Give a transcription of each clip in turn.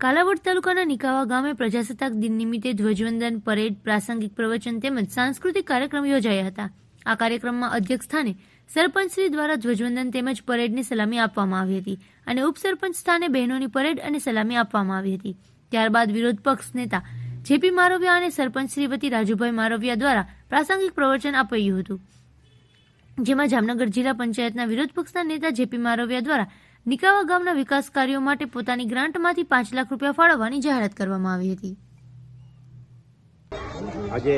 કાલાવડ તાલુકાના નિકાવા ગામે પ્રજાસત્તાક દિન નિમિત્તે ધ્વજવંદન, પરેડ, પ્રાસંગિક પ્રવચન તેમજ સાંસ્કૃતિક કાર્યક્રમ યોજાયા હતા. આ કાર્યક્રમમાં અધ્યક્ષ સ્થાને સરપંચશ્રી દ્વારા ધ્વજવંદન તેમજ પરેડની સલામી આપવામાં આવી હતી અને ઉપસરપંચ સ્થાને બહેનોની પરેડ અને સલામી આપવામાં આવી હતી. ત્યારબાદ વિરોધ પક્ષ નેતા જેપી મારવિયા અને સરપંચ શ્રીપતિ રાજુભાઈ મારવિયા દ્વારા પ્રાસંગિક પ્રવચન અપાયું હતું. જેમાં જામનગર જિલ્લા પંચાયતના વિરોધ પક્ષના નેતા જેપી મારવિયા દ્વારા નિકાવા ગામના વિકાસ કાર્યો માટે પોતાની ગ્રાન્ટમાંથી પાંચ લાખ રૂપિયા ફાળવવાની જાહેરાત કરવામાં આવી હતી. આજે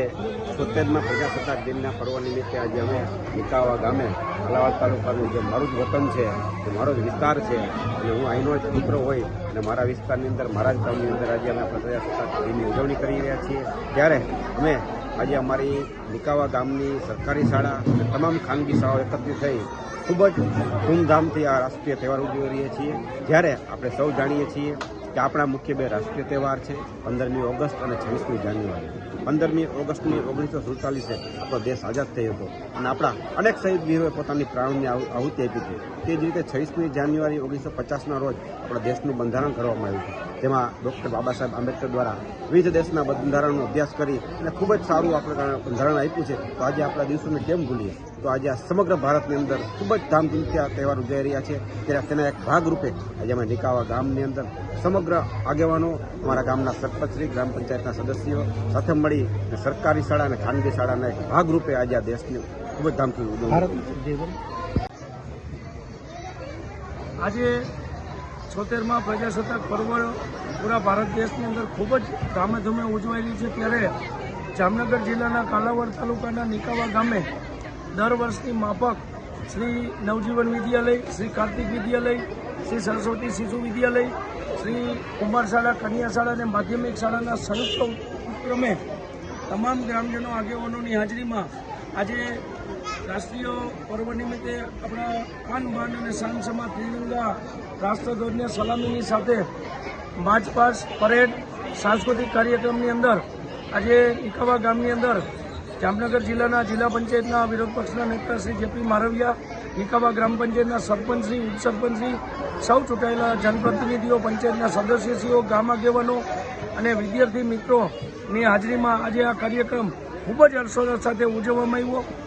સોતેરમાં પ્રજાસત્તાક દિનના પર્વ નિમિત્તે આજે અમે નિકાવા ગામે અલાહાબાદ તાલુકાનું જે મારું જ વતન છે, જે મારો જ વિસ્તાર છે, અને હું અહીંનો જ દીકરો હોય અને મારા વિસ્તારની અંદર, મારા જ ગામની અંદર આજે અમે પ્રજાસત્તાક દિનની ઉજવણી કરી રહ્યા છીએ. ત્યારે અમે આજે અમારી નિકાવા ગામની સરકારી શાળા અને તમામ ખાનગી શાળાઓ એકત્રિત થઈ ખૂબ જ ધૂમધામથી આ રાષ્ટ્રીય તહેવાર ઉજવી રહ્યા છીએ. જ્યારે આપણે સૌ જાણીએ છીએ કે આપણા મુખ્ય બે રાષ્ટ્રીય તહેવાર છે, પંદરમી ઓગસ્ટ અને છવ્વીસમી જાન્યુઆરી. પંદરમી ઓગસ્ટની ઓગણીસો સુડતાલીસે આપણો દેશ આઝાદ થયો હતો અને આપણા અનેક શહીદ વીરોએ પોતાની પ્રાણની આહુ- આહુતિ આપી હતી તે જ રીતે છવ્વીસમી જાન્યુઆરી ઓગણીસો પચાસના રોજ આપણા દેશનું બંધારણ કરવામાં આવ્યું જેમાં ડૉક્ટર બાબા સાહેબ આંબેડકર દ્વારા વિવિધ દેશના બંધારણનો અભ્યાસ કરી અને ખૂબ જ સારું આપણે બંધારણ આપ્યું છે. તો આજે આપણા દિવસોને કેમ ભૂલીએ? તો આજે આ સમગ્ર ભારતની અંદર ખૂબ જ ધામધૂમથી આ તહેવાર ઉજવાઈ રહ્યા છે. ત્યારે તેના એક ભાગરૂપે આજે અમે નિકાવા ગામની અંદર સમગ્ર આગેવાનો અમારા ગામના સરપંચશ્રી ગ્રામ પંચાયતના સદસ્યો સાથે મળી અને સરકારી શાળા અને ખાનગી શાળાના એક ભાગરૂપે આજે આ દેશની ખૂબ જ ધામથી ઉજવણી આજે છોતેરમાં પ્રજાસત્તાક પર્વ પૂરા ભારત દેશની અંદર ખૂબ જ ધામેધૂમે ઉજવાયેલી છે. ત્યારે જામનગર જિલ્લાના કાલાવડ તાલુકાના નિકાવા ગામે દર વર્ષની માફક શ્રી નવજીવન વિદ્યાલય, શ્રી કાર્તિક વિદ્યાલય, શ્રી સરસ્વતી શિશુ વિદ્યાલય, શ્રી કુમાર શાળા, કન્યા શાળા અને માધ્યમિક શાળાના સંયુક્ત ઉપક્રમે તમામ ગ્રામજનો આગેવાનોની હાજરીમાં આજે રાષ્ટ્રીય પર્વ નિમિત્તે આપણા આન બાન અને શાન સમા ત્રિરંગા રાષ્ટ્રધ્વજને સલામીની સાથે માર્ચ પાસ પરેડ સાંસ્કૃતિક કાર્યક્રમની અંદર આજે ઇકાવા ગામની અંદર જામનગર જિલ્લાના જિલ્લા પંચાયતના વિરોધ પક્ષના નેતા શ્રી જેપી મારવિયા નિકાબા ગ્રામ પંચાયતના સરપંચશ્રી ઉપસરપંચશ્રી સૌ ચૂંટાયેલા જનપ્રતિનિધિઓ, પંચાયતના સદસ્યશ્રીઓ, ગામ આગેવાનો અને વિદ્યાર્થી મિત્રોની હાજરીમાં આજે આ કાર્યક્રમ ખૂબ જ હર્ષોલ્લાસ સાથે ઉજવવામાં આવ્યો.